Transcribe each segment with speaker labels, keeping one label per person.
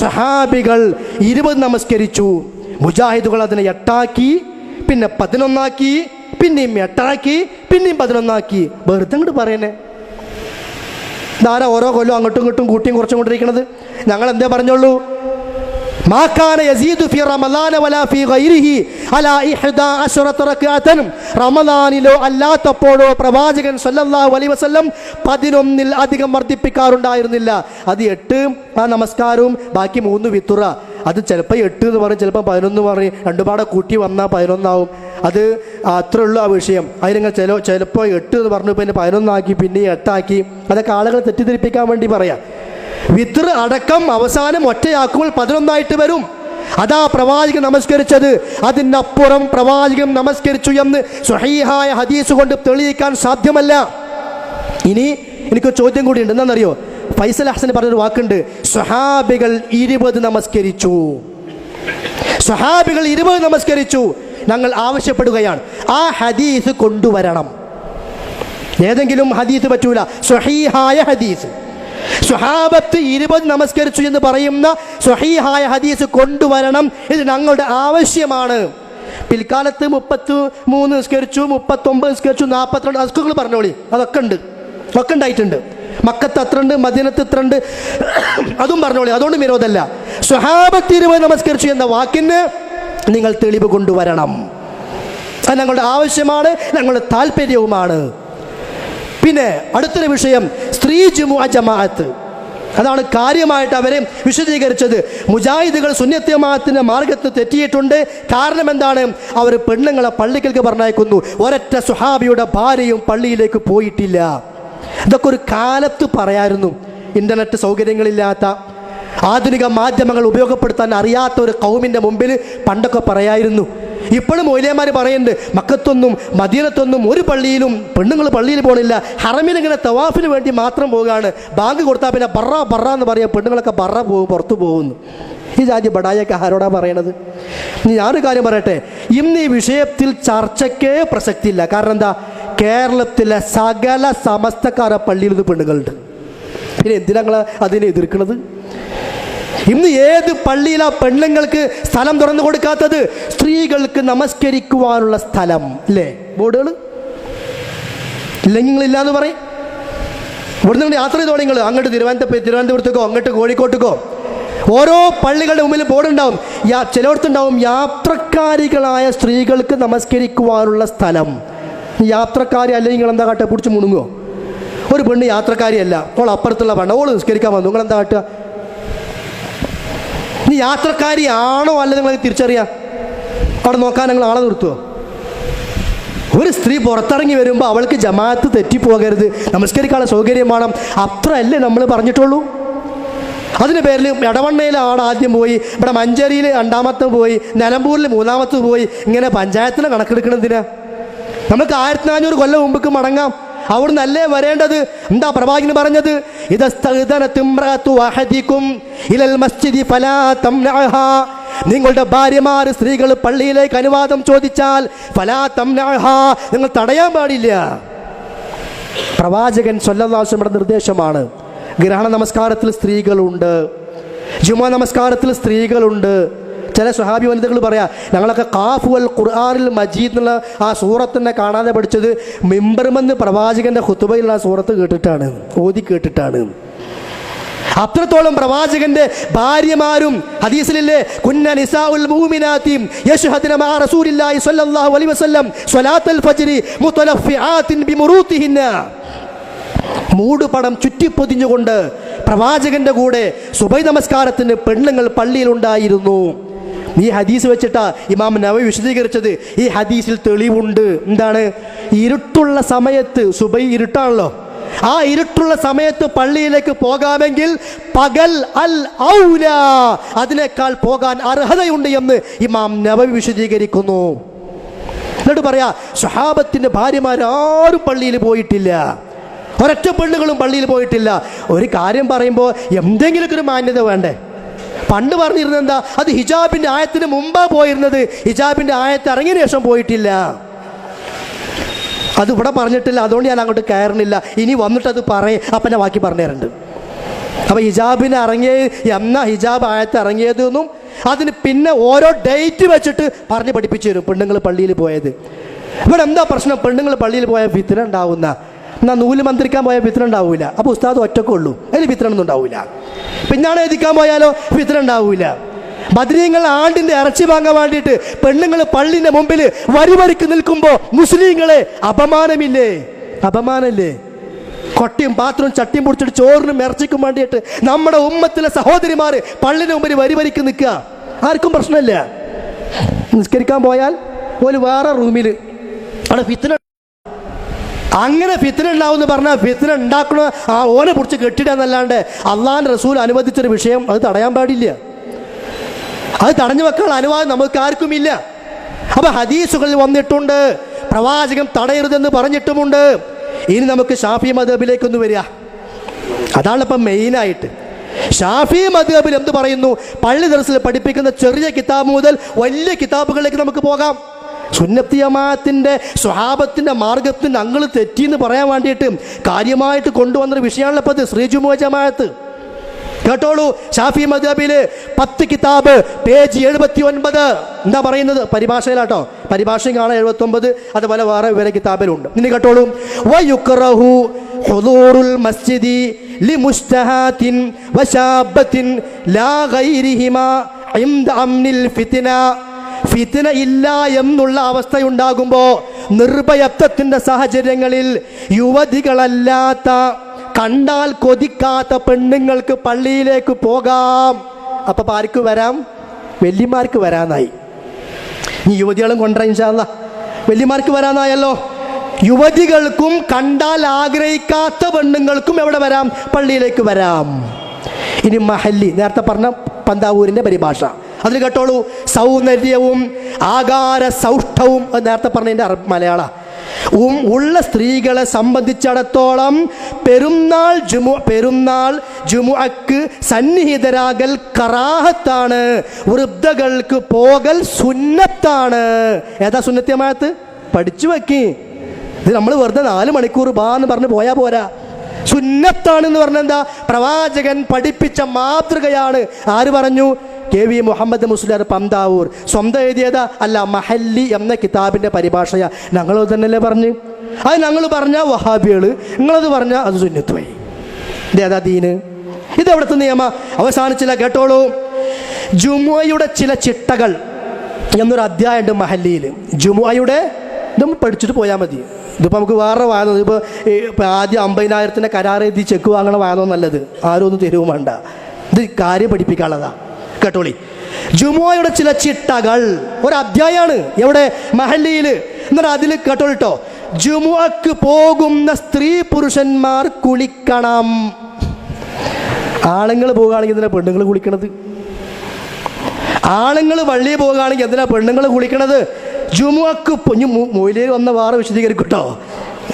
Speaker 1: സഹാബികൾ ഇരുപത് നമസ്കരിച്ചു. മുജാഹിദുകൾ അതിനെ എട്ടാക്കി പിന്നെ പതിനൊന്നാക്കി പിന്നെയും എട്ടാക്കി പിന്നെയും പതിനൊന്നാക്കി. വെറുതെ അങ്ങോട്ട് പറയണേ. ധാരാ ഓരോ കൊല്ലം അങ്ങോട്ടും ഇങ്ങോട്ടും കൂട്ടിയും കുറച്ചും കൊണ്ടിരിക്കണത് ഞങ്ങൾ എന്തേ പറഞ്ഞോളൂ മാക്കാന യസീദു ഫി റമദാന വലാ ഫി ഗൈരിഹി അലാ ഇഹ്ദാ അശ്റത റക്അതൻ റമദാനിലോ അല്ലാത്തപ്പോഴോ പ്രവാചകൻ സല്ലല്ലാഹു അലൈഹി വസല്ലം പതിനൊന്നിൽ അധികം വർദ്ധിപ്പിക്കാറുണ്ടായിരുന്നില്ല. അത് എട്ട് ആ നമസ്കാരവും ബാക്കി മൂന്ന് വിത്തുറ. അത് ചിലപ്പോൾ എട്ട് എന്ന് പറയും ചിലപ്പോൾ പതിനൊന്ന് പറയും. രണ്ടുപാടെ കൂട്ടി വന്നാൽ പതിനൊന്നാവും. അത് അത്ര ഉള്ളൂ ആ വിഷയം. അതിനങ്ങൾ ചില ചിലപ്പോൾ എട്ട് എന്ന് പറഞ്ഞു പിന്നെ പതിനൊന്നാക്കി പിന്നെ എട്ടാക്കി. അതൊക്കെ ആളുകളെ തെറ്റിദ്ധരിപ്പിക്കാൻ വേണ്ടി പറയാം. വിത്ര അടക്കം അവസാനം ഒറ്റയാക്കുമ്പോൾ പതിനൊന്നായിട്ട് വരും. അതാ പ്രവാചകൻ നമസ്കരിച്ചത്. അതിനപ്പുറം പ്രവാചകൻ നമസ്കരിച്ചു എന്ന് സുഹീഹായ ഹദീസ് കൊണ്ട് തെളിയിക്കാൻ സാധ്യമല്ല. ഇനി എനിക്ക് ചോദ്യം കൂടി ഉണ്ട് എന്താണെന്നറിയോ? ഫൈസൽ ഹസൻ പറഞ്ഞൊരു വാക്കുണ്ട്. സ്വഹാബികൾ ഇരുപത് നമസ്കരിച്ചു. സ്വഹാബികൾ ഇരുപത് നമസ്കരിച്ചു. ഞങ്ങൾ ആവശ്യപ്പെടുകയാണ്. ആ ഹദീസ് കൊണ്ടുവരണം. ഏതെങ്കിലും ഹദീസ് പറ്റൂല. സുഹീഹായ ഹദീസ്. സ്വഹാബത്ത് ഇരുപത് നമസ്കരിച്ചു എന്ന് പറയുന്ന സ്വഹീഹായ ഹദീസ് കൊണ്ടുവരണം ഇത് ഞങ്ങളുടെ ആവശ്യമാണ്. പിൽക്കാലത്ത് മുപ്പത്തി മൂന്ന് നിസ്കരിച്ചു മുപ്പത്തൊമ്പത് നിസ്കരിച്ചു നാൽപ്പത്തിരണ്ട് അസ്കുകൾ പറഞ്ഞോളി. അതൊക്കെ ഉണ്ട്. ഒക്കെ ഉണ്ടായിട്ടുണ്ട്. മക്കത്ത് അത്ര ഉണ്ട് ഇത്രണ്ട് അതും പറഞ്ഞോളി. അതുകൊണ്ട് വിരോധമല്ല. സ്വഹാബത്ത് നമസ്കരിച്ചു എന്ന വാക്കിന് നിങ്ങൾ തെളിവ് കൊണ്ടുവരണം. അത് ഞങ്ങളുടെ ആവശ്യമാണ് ഞങ്ങളുടെ താല്പര്യവുമാണ്. പിന്നെ അടുത്തൊരു വിഷയം സ്ത്രീ ജുമുഅ ജമാഅത്ത്. അതാണ് കാര്യമായിട്ട് അവരെ വിശദീകരിച്ചത്. മുജാഹിദുകൾ സുന്യത്യമാത്തിന്റെ മാർഗത്ത് തെറ്റിയിട്ടുണ്ട്. കാരണം എന്താണ്? അവർ പെണ്ണുങ്ങളെ പള്ളിക്കൽക്ക് പറഞ്ഞയക്കുന്നു. ഒരൊറ്റ സുഹാബിയുടെ ഭാര്യയും പള്ളിയിലേക്ക് പോയിട്ടില്ല. ഇതൊക്കെ ഒരു കാലത്ത് പറയായിരുന്നു. ഇന്റർനെറ്റ് സൗകര്യങ്ങളില്ലാത്ത ആധുനിക മാധ്യമങ്ങൾ ഉപയോഗപ്പെടുത്താൻ അറിയാത്ത ഒരു കൗമിന്റെ മുമ്പിൽ പണ്ടൊക്കെ പറയായിരുന്നു. ഇപ്പോഴും മൊയിലേമാർ പറയുന്നുണ്ട് മക്കത്തൊന്നും മദീനത്തൊന്നും ഒരു പള്ളിയിലും പെണ്ണുങ്ങൾ പള്ളിയിൽ പോകണില്ല ഹറമിനിങ്ങനെ തവാഫിന് വേണ്ടി മാത്രം പോവുകയാണ്. ബാങ്ക് കൊടുത്താൽ പിന്നെ ബറ ബറ എന്ന് പറയാം. പെണ്ണുങ്ങളൊക്കെ ബറ പോകും പുറത്തു പോകുന്നു. ഈ ജാതി ബടായൊക്കെ ആരോടാ പറയണത്? ഞാനൊരു കാര്യം പറയട്ടെ. ഇന്ന് ഈ വിഷയത്തിൽ ചർച്ചയ്ക്കേ പ്രസക്തിയില്ല. കാരണം എന്താ? കേരളത്തിലെ സകല സമസ്തക്കാര പള്ളിയിൽ നിന്ന് പെണ്ണുങ്ങളുണ്ട്. പിന്നെ എന്തിനാ അതിനെ എതിർക്കുന്നത് ഇന്ന് ഏത് പള്ളിയിലാ പെണ്ണുങ്ങൾക്ക് സ്ഥലം തുറന്നു കൊടുക്കാത്തത്? സ്ത്രീകൾക്ക് നമസ്കരിക്കുവാനുള്ള സ്ഥലം അല്ലേ ബോർഡുകൾ? ഇല്ലെങ്കിൽ എന്ന് പറയും. ഇവിടുന്ന് നിങ്ങൾ യാത്ര ചെയ്തോ നിങ്ങൾ അങ്ങോട്ട് തിരുവനന്തപുരം തിരുവനന്തപുരത്തേക്കോ അങ്ങോട്ട് കോഴിക്കോട്ടേക്കോ. ഓരോ പള്ളികളുടെ മുമ്പിൽ ബോർഡുണ്ടാവും. യാ ചിലയിടത്തുണ്ടാവും യാത്രക്കാരികളായ സ്ത്രീകൾക്ക് നമസ്കരിക്കുവാനുള്ള സ്ഥലം. യാത്രക്കാരി അല്ലെങ്കിൽ നിങ്ങൾ എന്താ കാട്ടുക പിടിച്ച് മുണുങ്ങോ ഒരു പെണ്ണ് യാത്രക്കാരിയല്ല. ഓൾ അപ്പുറത്തുള്ള പെണ്ണ. ഓൾ നിസ്കരിക്കാൻ വന്നു. നിങ്ങൾ എന്താ കാട്ടുക ഇനി യാത്രക്കാരി ആണോ അല്ല നിങ്ങൾ തിരിച്ചറിയാം? അവിടെ നോക്കാൻ നിങ്ങൾ ആളെ നിർത്തുമോ ഒരു സ്ത്രീ പുറത്തിറങ്ങി വരുമ്പോൾ അവൾക്ക് ജമാഅത്ത് തെറ്റിപ്പോകരുത്. നമസ്കരിക്കാനുള്ള സൗകര്യം വേണം. അത്രയല്ലേ നമ്മൾ പറഞ്ഞിട്ടുള്ളൂ? അതിന് പേരിൽ ഇടവണ്ണയിലാണ് ആദ്യം പോയി. ഇവിടെ മഞ്ചേരിയിൽ രണ്ടാമത്തെ പോയി. നിലമ്പൂരിൽ മൂന്നാമത്തെ പോയി. ഇങ്ങനെ പഞ്ചായത്തിന് കണക്കെടുക്കണതിന് നമുക്ക് ആയിരത്തി നാനൂറ് കൊല്ലം മുമ്പ് മടങ്ങാം. അവിടുന്ന് അല്ലേ വരേണ്ടത്? എന്താ പ്രവാചകൻ പറഞ്ഞത്? നിങ്ങളുടെ ഭാര്യമാർ സ്ത്രീകൾ പള്ളിയിലേക്ക് അനുവാദം ചോദിച്ചാൽ ഫലാ തംനഹ നിങ്ങൾ തടയാൻ പാടില്ല. പ്രവാചകൻ സ്വല്ലാസ്വയുടെ നിർദ്ദേശമാണ്. ഗ്രഹണ നമസ്കാരത്തിൽ സ്ത്രീകളുണ്ട്. ജുമാ നമസ്കാരത്തിൽ സ്ത്രീകളുണ്ട്. ചില സ്വഹാബി വനിതകൾ പറയാം ഞങ്ങളൊക്കെ കാഫു അൽ ഖുർആാനിൽ മജീദ് എന്നുള്ള ആ സൂറത്തിനെ കാണാതെ പഠിച്ചത് മിമ്പർമെന്ന് പ്രവാചകന്റെ ഹുത്തുബയിലുള്ള ആ സൂറത്ത് കേട്ടിട്ടാണ് ഓതി കേട്ടിട്ടാണ്. അത്രത്തോളം പ്രവാചകന്റെ ഭാര്യമാരും ഹദീസിലില്ലേ കുന്ന നിസാഉൽ മൂമിനാത്തിയും യശുഹദിന മാ റസൂലില്ലാഹി സ്വല്ലല്ലാഹു അലൈഹി വസല്ലം സ്വലാത്തുൽ ഫജ്രി മുതലഫിആത്തിൻ ബിമുറൂതിഹിന്ന മൂടുപടം ചുറ്റിപ്പൊതിഞ്ഞുകൊണ്ട് പ്രവാചകന്റെ കൂടെ സുബൈ നമസ്കാരത്തിന് പെണ്ണുങ്ങൾ പള്ളിയിലുണ്ടായിരുന്നു. ഈ ഹദീസ് വെച്ചിട്ടാ ഇമാം നവ വിശദീകരിച്ചത്. ഈ ഹദീസിൽ തെളിവുണ്ട്. എന്താണ്? ഇരുട്ടുള്ള സമയത്ത് സുബൈ ഇരുട്ടാണല്ലോ. ആ ഇരുട്ടുള്ള സമയത്ത് പള്ളിയിലേക്ക് പോകാമെങ്കിൽ പകൽ അൽ ഔല അതിനേക്കാൾ പോകാൻ അർഹതയുണ്ട് എന്ന് ഇമാം നവവി വിശദീകരിക്കുന്നു. എന്നിട്ട് പറയാ സുഹാബത്തിന്റെ ഭാര്യമാരാരും പള്ളിയിൽ പോയിട്ടില്ല. ഒരൊറ്റ പെണ്ണുകളും പള്ളിയിൽ പോയിട്ടില്ല. ഒരു കാര്യം പറയുമ്പോൾ എന്തെങ്കിലുമൊക്കെ ഒരു മാന്യത വേണ്ടേ? പണ്ട് പറഞ്ഞിരുന്നത് എന്താ അത് ഹിജാബിന്റെ ആയത്തിന് മുമ്പാ പോയിരുന്നത്. ഹിജാബിന്റെ ആയത്ത് ഇറങ്ങിയ ശേഷം പോയിട്ടില്ല. അത് ഇവിടെ പറഞ്ഞിട്ടില്ല. അതുകൊണ്ട് ഞാൻ അങ്ങോട്ട് കയറുന്നില്ല. ഇനി വന്നിട്ട് അത് പറയും. ഞാൻ ബാക്കി പറഞ്ഞു തരുന്നുണ്ട് അപ്പൊ ഹിജാബിന് ഇറങ്ങിയ എന്ന ഹിജാബ് ആയത്ത് ഇറങ്ങിയതെന്നും അതിന് പിന്നെ ഓരോ ഡേറ്റ് വെച്ചിട്ട് പറഞ്ഞ് പഠിപ്പിച്ചു തരും. പെണ്ണുങ്ങൾ പള്ളിയിൽ പോയത്. ഇവിടെ എന്താ പ്രശ്നം? പെണ്ണുങ്ങൾ പള്ളിയിൽ പോയാൽ വിത്തന ഉണ്ടാവുന്ന. എന്നാ നൂൽ മന്ത്രിക്കാൻ പോയാൽ വിത്തനം ഉണ്ടാവില്ല അപ്പോൾ ഉസ്താദ് ഒറ്റക്കുള്ളൂ അതിൽ വിത്തനൊന്നും ഉണ്ടാവില്ല പിന്നാണ് എഴുതിക്കാൻ പോയാലോ? വിത്തനം ഉണ്ടാവില്ല ബദ്രീങ്ങൾ ആണ്ടിന്റെ ഇറച്ചി വാങ്ങാൻ വേണ്ടിയിട്ട് പെണ്ണുങ്ങൾ പള്ളിന്റെ മുമ്പിൽ വരിവരിക്ക് നിൽക്കുമ്പോൾ മുസ്ലിങ്ങളെ അപമാനമില്ലേ? അപമാനല്ലേ? കൊട്ടിയും പാത്രവും ചട്ടിയും പൊടിച്ചിട്ട് ചോറിനും ഇറച്ചിക്കും വേണ്ടിയിട്ട് നമ്മുടെ ഉമ്മത്തിലെ സഹോദരിമാർ പള്ളിന് മുമ്പിൽ വരിവരിക്ക് നിൽക്കുക. ആർക്കും പ്രശ്നമില്ല. നിസ്കരിക്കാൻ പോയാൽ ഒരു വേറെ റൂമിൽ അവിടെ ഫിത്തിന അങ്ങനെ ഫിത്തിന ഉണ്ടാവുമെന്ന് പറഞ്ഞാൽ ഫിത്തിന ഉണ്ടാക്കണ ആ ഓനെ പിടിച്ച് കെട്ടിടാന്നല്ലാണ്ട് അള്ളാഹാൻ റസൂൽ അനുവദിച്ചൊരു വിഷയം അത് തടയാൻ പാടില്ല. അത് തടഞ്ഞു വെക്കാനുള്ള അനുവാദം നമുക്ക് ആർക്കുമില്ല അപ്പൊ ഹദീസുകളിൽ വന്നിട്ടുണ്ട്. പ്രവാചകൻ തടയരുതെന്ന് പറഞ്ഞിട്ടുമുണ്ട്. ഇനി നമുക്ക് ഷാഫി മദബിലേക്കൊന്ന് വരിക. അതാണ് ഇപ്പം മെയിനായിട്ട് ഷാഫി മദബിൽ എന്ത് പറയുന്നു? പള്ളി ദർസിൽ പഠിപ്പിക്കുന്ന ചെറിയ കിതാബ് മുതൽ വലിയ കിതാബുകളിലേക്ക് നമുക്ക് പോകാം. സുന്നത്തി സ്വഭാവത്തിന്റെ സ്വഹാബത്തിന്റെ മാർഗത്തിൽ ഞങ്ങൾ തെറ്റിയെന്ന് പറയാൻ വേണ്ടിയിട്ട് കാര്യമായിട്ട് കൊണ്ടുവന്നൊരു വിഷയമാണല്ലോ ഇപ്പോൾ ഇത് ശ്രീജുമോ കേട്ടോളൂ ഷാഫി മദബിൽ പത്ത് കിതാബ് പേജ് എഴുപത്തി ഒൻപത് എന്താ പറയുന്നത്? പരിഭാഷയിലാട്ടോ. പരിഭാഷയും കാണാൻ എഴുപത്തി ഒമ്പത് അതുപോലെ വേറെ വേറെ കിതാബിലുണ്ട്. ഇനി കേട്ടോളൂ. വയുക്റഹു ഹുദൂറുൽ മസ്ജിദി ലിമുസ്തഹാത്തിൻ വശാബത്തിൻ ലാ ഗൈരിഹിമാ ഇംദ അംനിൽ ഫിത്ന. ഫിത്തിന ഇല്ല എന്നുള്ള അവസ്ഥയുണ്ടാകുമ്പോൾ നിർഭയത്വത്തിന്റെ സാഹചര്യങ്ങളിൽ യുവതികളല്ലാത്ത കണ്ടാൽ കൊതിക്കാത്ത പെണ്ണുങ്ങൾക്ക് പള്ളിയിലേക്ക് പോകാം. അപ്പം ആർക്ക് വരാം? വല്യമാർക്ക് വരാനായി. ഈ യുവതികളും കൊണ്ടുവരാം ഇൻഷാല്ല വല്യമാർക്ക് വരാനായല്ലോ. യുവതികൾക്കും കണ്ടാൽ ആഗ്രഹിക്കാത്ത പെണ്ണുങ്ങൾക്കും എവിടെ വരാം? പള്ളിയിലേക്ക് വരാം. ഇനി മഹല്ലി നേരത്തെ പറഞ്ഞ പന്താവൂരിന്റെ പരിഭാഷ. അതിൽ കേട്ടോളൂ സൗന്ദര്യവും ആകാര സൗഷ്ഠവും അത് നേരത്തെ പറഞ്ഞതിന്റെ മലയാള. ഉം ഉള്ള സ്ത്രീകളെ സംബന്ധിച്ചിടത്തോളം പെരുന്നാൾ ജുമു പെരുന്നാൾ ജുമുഅക്ക് സന്നിഹിതരാകൽ കറാഹത്താണ് വൃദ്ധകൾക്ക് പോകൽ സുന്നത്താണ്. ഏതാ സുന്നത്യമായത്ത് പഠിച്ചു വെക്കി. ഇത് നമ്മൾ വെറുതെ നാല് മണിക്കൂർ ബാ എന്ന് പറഞ്ഞ് പോയാൽ പോരാ. സുന്നത്താണെന്ന് എന്ന് എന്താ പ്രവാചകൻ പഠിപ്പിച്ച മാതൃകയാണ്. ആര് പറഞ്ഞു? K V Muhammad Musliyar Panthavoor. സ്വന്തം എഴുതിയതാ അല്ല മഹല്ലി എന്ന കിതാബിന്റെ പരിഭാഷയാ. ഞങ്ങൾ തന്നെയല്ലേ പറഞ്ഞ്? അത് ഞങ്ങൾ പറഞ്ഞ വഹാബികൾ നിങ്ങളത് പറഞ്ഞ അത് സുന്നത്തുമായി ഇതേതാ ദീന്. ഇത് എവിടുത്തെ നിയമ? അവസാനിച്ചില്ല കേട്ടോളൂ. ജുമുഅയുടെ ചില ചിട്ടകൾ എന്നൊരു അധ്യായമുണ്ട് മഹല്ലിയിൽ ജുമുഅയുടെ ഇതും പഠിച്ചിട്ട് പോയാൽ മതി. ഇതിപ്പോൾ നമുക്ക് വേറെ വായന ഇപ്പോൾ ഇപ്പം ആദ്യം അമ്പതിനായിരത്തിന്റെ കരാർ എഴുതി ചെക്ക് വാങ്ങണ വായന നല്ലത്. ആരും ഒന്നും തരുവും വേണ്ട. ഇത് കാര്യം പഠിപ്പിക്കാനുള്ളതാ. കേട്ടോളി. ജുമോയുടെ ചില ചിട്ടകൾ ഒരു അധ്യായമാണ് എവിടെ? മഹല്ലിയിൽ. എന്നിട്ട് അതിൽ കേട്ടോളിട്ടോ ജുമുഅക്ക് പോകുന്ന സ്ത്രീ പുരുഷന്മാർ കുളിക്കണം. ആണുങ്ങൾ പോകുകയാണെങ്കിൽ എന്തിനാ പെണ്ണുങ്ങൾ കുളിക്കണത്? ആണുങ്ങൾ വള്ളി പോകുകയാണെങ്കിൽ എന്തിനാ പെണ്ണുങ്ങൾ കുളിക്കണത്? ജുമുഅക്ക് പൊഞ്ഞു മൊയിലേര് വന്ന വാറ വിശദീകരിക്കട്ടോ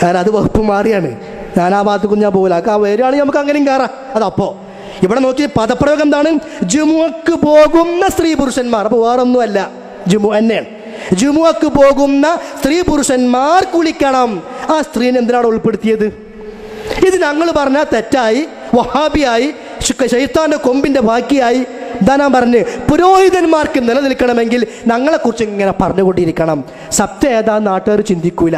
Speaker 1: ഞാൻ അത് വകുപ്പ് മാറിയാണ്. ഞാൻ ആ ഭാഗത്ത് ഞാൻ പോകില്ല ആ വരികയാണെങ്കിൽ നമുക്ക് അങ്ങനെയും കയറാം. അതപ്പോ. ഇവിടെ നോക്കി പദപ്രയോഗം എന്താണ്? ജുമുക്ക് പോകുന്ന സ്ത്രീ പുരുഷന്മാർ. അപ്പോൾ വേറൊന്നുമല്ല. ജുമു തന്നെയാണ്. ജുമുക്ക് പോകുന്ന സ്ത്രീ പുരുഷന്മാർ കുളിക്കണം. ആ സ്ത്രീനെ എന്തിനാണ് ഉൾപ്പെടുത്തിയത്? ഇത് ഞങ്ങൾ പറഞ്ഞാൽ തെറ്റായി വഹാബിയായി ശൈത്താന്റെ കൊമ്പിന്റെ ബാക്കിയായി. ഞാൻ പറഞ്ഞ് പുരോഹിതന്മാർക്ക് നിലനിൽക്കണമെങ്കിൽ ഞങ്ങളെക്കുറിച്ച് ഇങ്ങനെ പറഞ്ഞുകൊണ്ടിരിക്കണം. സത്യം ഏതാ നാട്ടുകാർ ചിന്തിക്കൂല.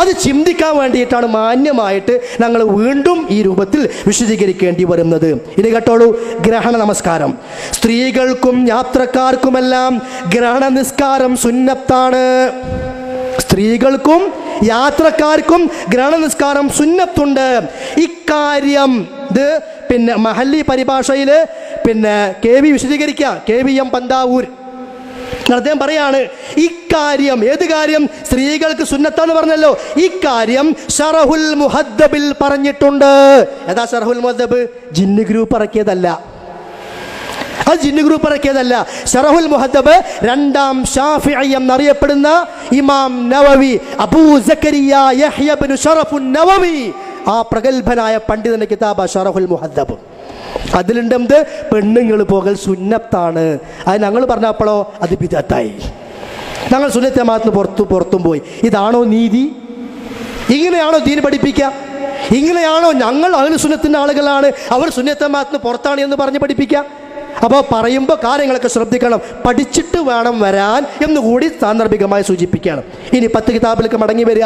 Speaker 1: അത് ചിന്തിക്കാൻ വേണ്ടിയിട്ടാണ് മാന്യമായിട്ട് ഞങ്ങൾ വീണ്ടും ഈ രൂപത്തിൽ വിശദീകരിക്കേണ്ടി വരുന്നത്. ഇത് കേട്ടോളൂ ഗ്രഹണ നമസ്കാരം. സ്ത്രീകൾക്കും യാത്രക്കാർക്കുമെല്ലാം ഗ്രഹണ നിസ്കാരം സുന്നത്താണ്. സ്ത്രീകൾക്കും യാത്രക്കാർക്കും ഗ്രഹണ നിസ്കാരം സുന്നത്തുണ്ട്. ഇക്കാര്യം ഇത് പിന്നെ മഹല്ലി പരിഭാഷയിൽ പിന്നെ കെ വി വിശദീകരിക്കുക. K V M Panthavoor. അദ്ദേഹം പറയാണ് ഇക്കാര്യം ഏത് കാര്യം? സ്ത്രീകൾക്ക് സുന്നത്താന്ന് പറഞ്ഞല്ലോ. ഇക്കാര്യം ഷറഹുൽ മുഹദ്ദബിൽ പറഞ്ഞിട്ടുണ്ട്. ഏതാ ഷറഹുൽ മുഹദ്ദബ്? ജിന്ന് ഗ്രൂപ്പ് ഇറക്കിയതല്ല. അത് ജിന്ന് ഗ്രൂപ്പ് ഇറക്കിയതല്ല. ഷറഹുൽ മുഹദ്ദബ് രണ്ടാം ഷാഫി എന്നറിയപ്പെടുന്ന Imam Nawawi Abu Zakariya Yahya Ibnu ഷറഫുൻ Nawawi ആ പ്രഗത്ഭനായ പണ്ഡിതന്റെ കിതാബ ഷറഹുൽ മുഹദ്ദബ്. അതിലുണ്ട് എന്ത് പെണ്ണുങ്ങൾ പോകൽ സുന്നത്താണ്. അത് ഞങ്ങൾ പറഞ്ഞപ്പോഴോ അത് വിദത്തായി ഞങ്ങൾ സുന്നത്തെ മാത്രം പുറത്തു പുറത്തും പോയി. ഇതാണോ നീതി? ഇങ്ങനെയാണോ ദീൻ പഠിപ്പിക്കുക ഇങ്ങനെയാണോ ഞങ്ങൾ അഹ്ലു സുന്നത്തിന്റെ ആളുകളാണ്? അവർ സുന്നത്തമാത്തിന് പുറത്താണ് എന്ന് പറഞ്ഞ് പഠിപ്പിക്കുക അപ്പോൾ പറയുമ്പോൾ കാര്യങ്ങളൊക്കെ ശ്രദ്ധിക്കണം. പഠിച്ചിട്ട് വേണം വരാൻ എന്നുകൂടി സാന്ദർഭികമായി സൂചിപ്പിക്കുകയാണ്. ഇനി പത്ത് കിതാബിലേക്ക് മടങ്ങി വരിക.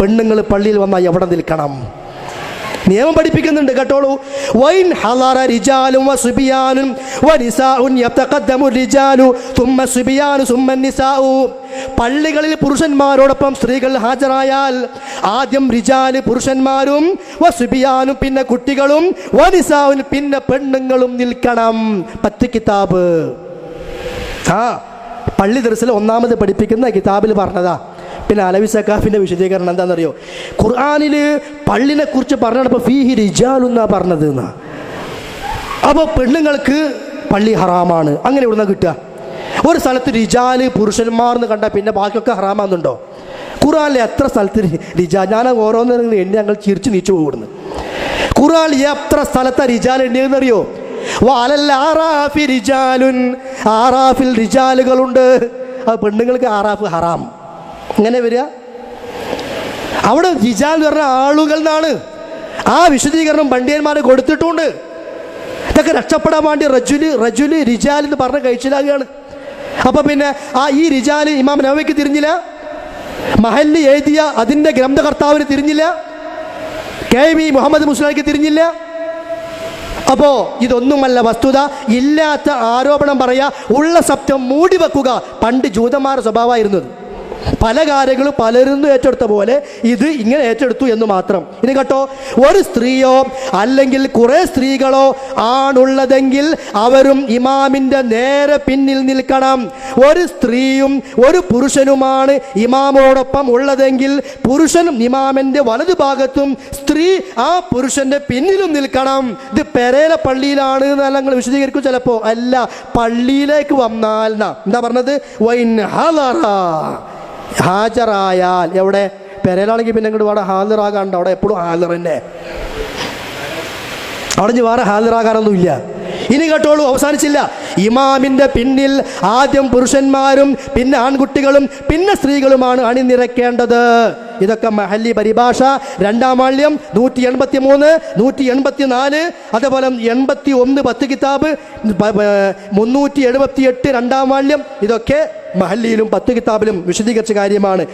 Speaker 1: പെണ്ണുങ്ങൾ പള്ളിയിൽ വന്നാൽ എവിടെ നിൽക്കണം? നിയമം പഠിപ്പിക്കുന്നുണ്ട് കേട്ടോളൂ. വൈൻ പള്ളികളിൽ പുരുഷന്മാരോടൊപ്പം സ്ത്രീകൾ ഹാജരായാൽ ആദ്യം റിജാൽ പുരുഷന്മാരും വസുബിയാനും പിന്നെ കുട്ടികളും വനിസാവും പിന്നെ പെണ്ണുങ്ങളും നിൽക്കണം. പത്ത് കിതാബ്. ആ പള്ളി ദർസിൽ ഒന്നാമത് പഠിപ്പിക്കുന്ന കിതാബിൽ പറഞ്ഞതാ. പിന്നെ അലവി സക്കാഫിന്റെ വിശദീകരണം എന്താണെന്നറിയോ? ഖുർആാനിൽ പള്ളിനെ കുറിച്ച് പറഞ്ഞപ്പോൾ ഫീഹി റിജാൽ എന്നാ പറഞ്ഞത് എന്നാ. അപ്പോൾ പെണ്ണുങ്ങൾക്ക് പള്ളി ഹറാമാണ്. അങ്ങനെ ഇവിടുന്ന് കിട്ടുക? ഒരു സ്ഥലത്ത് റിജാൽ പുരുഷന്മാർ എന്ന് കണ്ടാൽ പിന്നെ ബാക്കിയൊക്കെ ഹറാമാണെന്നുണ്ടോ? ഖുറാനിലെ എത്ര സ്ഥലത്ത് റിജാൽ റിജാ ഞാൻ ഓരോന്നും എണ്ണി ഞങ്ങൾ ചിരിച്ചു നീച്ചു പോകുന്നു. ഖുറാൻ എത്ര സ്ഥലത്താണ് റിജാൽ എണ്ണിയെന്നറിയോ ആറാഫിൽ റിജാലുകളുണ്ട്. അത് പെണ്ണുങ്ങൾക്ക് ആറാഫ് ഹറാം. ഇങ്ങനെ വരിക. അവിടെ എന്ന് പറഞ്ഞ ആളുകൾ എന്നാണ് ആ വിശദീകരണം പണ്ഡിയന്മാർ കൊടുത്തിട്ടുണ്ട്. ഇതൊക്കെ രക്ഷപ്പെടാൻ വേണ്ടി റജുൽ റജുൽ റിജാൽ എന്ന് പറഞ്ഞ് കഴിച്ചിലാകുകയാണ് അപ്പൊ പിന്നെ ആ ഈ റിജാൽ ഇമാം നവയ്ക്ക് തിരിഞ്ഞില്ല. മഹല്ല് എഴുതിയ അതിന്റെ ഗ്രന്ഥകർത്താവിന് തിരിഞ്ഞില്ല. കെ വി മുഹമ്മദ് മുസ്ലിക്ക് തിരിഞ്ഞില്ല. അപ്പോ ഇതൊന്നുമല്ല വസ്തുത. ഇല്ലാത്ത ആരോപണം പറയാ. ഉള്ള സത്യം മൂടി വെക്കുക. പണ്ട് ജൂതന്മാരുടെ സ്വഭാവമായിരുന്നത്. പല കാര്യങ്ങളും പലരും ഏറ്റെടുത്ത പോലെ ഇത് ഇങ്ങനെ ഏറ്റെടുത്തു എന്ന് മാത്രം. ഇനി കേട്ടോ ഒരു സ്ത്രീയോ അല്ലെങ്കിൽ കുറെ സ്ത്രീകളോ ആണുള്ളതെങ്കിൽ അവരും ഇമാമിന്റെ നേരെ പിന്നിൽ നിൽക്കണം. ഒരു സ്ത്രീയും ഒരു പുരുഷനുമാണ് ഇമാമോടൊപ്പം ഉള്ളതെങ്കിൽ പുരുഷനും ഇമാമിന്റെ വലതു ഭാഗത്തും സ്ത്രീ ആ പുരുഷന്റെ പിന്നിലും നിൽക്കണം. ഇത് പെരേല പള്ളിയിലാണ് എന്നല്ല നിങ്ങൾ വിശദീകരിക്കും ചിലപ്പോ. അല്ല പള്ളിയിലേക്ക് വന്നാൽ എന്താ പറഞ്ഞത്? ഹലറ ഹാജരായാൽ എവിടെ? പെരയിലാണെങ്കിൽ പിന്നെ ഇങ്ങോട്ട് വേറെ ഹാജറാകാണ്ട് അവിടെ എപ്പോഴും ഹാജർ തന്നെ അവിടെ വേറെ ഹാജരാകാനൊന്നുമില്ല. ഇനി കേട്ടോളൂ അവസാനിച്ചില്ല. ഇമാമിന്റെ പിന്നിൽ ആദ്യം പുരുഷന്മാരും പിന്നെ ആൺകുട്ടികളും പിന്നെ സ്ത്രീകളുമാണ് അണിനിരക്കേണ്ടത്. ഇതൊക്കെ മഹല്ലി പരിഭാഷ. രണ്ടാം വാള്യം നൂറ്റി എൺപത്തി മൂന്ന് നൂറ്റി എൺപത്തി നാല് അതേപോലെ എൺപത്തി ഒന്ന് പത്ത് കിതാബ് മുന്നൂറ്റി എഴുപത്തി എട്ട് രണ്ടാം വാള്യം ഇതൊക്കെ മഹല്ലിയിലും പത്ത് കിതാബിലും വിശദീകരിച്ച കാര്യമാണ്.